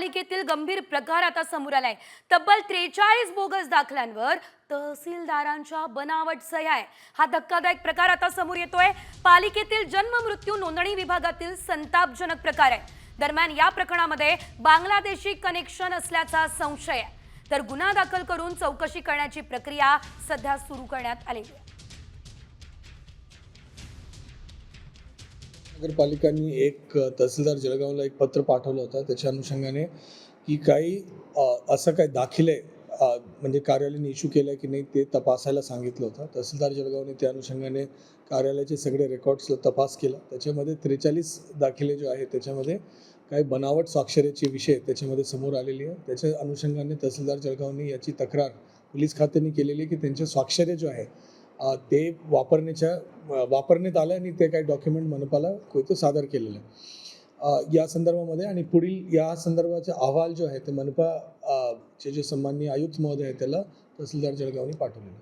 महापालिकेतील गंभीर प्रकार आता समोर आलाय. तब्बल त्रेचाळीस बोगस दाखल्यांवर तहसीलदारांच्या बनावट सह्या आहे. हा धक्कादायक प्रकार आता समोर येतोय. पालिकेतील जन्म मृत्यू नोंदणी विभागातील संतापजनक प्रकार आहे. दरम्यान या प्रकरणामध्ये बांगलादेशी कनेक्शन असल्याचा संशय आहे. तर गुन्हा दाखल करून चौकशी करण्याची प्रक्रिया सध्या सुरू करण्यात आलेली आहे. नगरपालिकांनी एक तहसीलदार जळगावला एक पत्र पाठवलं होतं. त्याच्या अनुषंगाने की काही असं काही दाखले म्हणजे कार्यालयाने इश्यू केलं की नाही ते तपासायला सांगितलं होतं. तहसीलदार जळगावने त्या अनुषंगाने कार्यालयाचे सगळे रेकॉर्ड्सला तपास केला. त्याच्यामध्ये त्रेचाळीस दाखले जो आहे त्याच्यामध्ये काही बनावट स्वाक्षरेचे विषय त्याच्यामध्ये समोर आलेली आहे त्याच्या अनुषंगाने तहसीलदार जळगावने याची तक्रार पोलीस खात्याने केलेली आहे की त्यांचे स्वाक्षरे जो आहे ते वापरण्याच्या वापरण्यात आलं आणि ते काही डॉक्युमेंट मनपाला कोणतं सादर केलेलं आहे. या संदर्भामध्ये आणि पुढील या संदर्भाचा अहवाल जो आहे ते मनपा चे जे सन्माननीय आयुक्त महोदय आहे त्याला तहसीलदार जळगावने पाठवलेला आहे.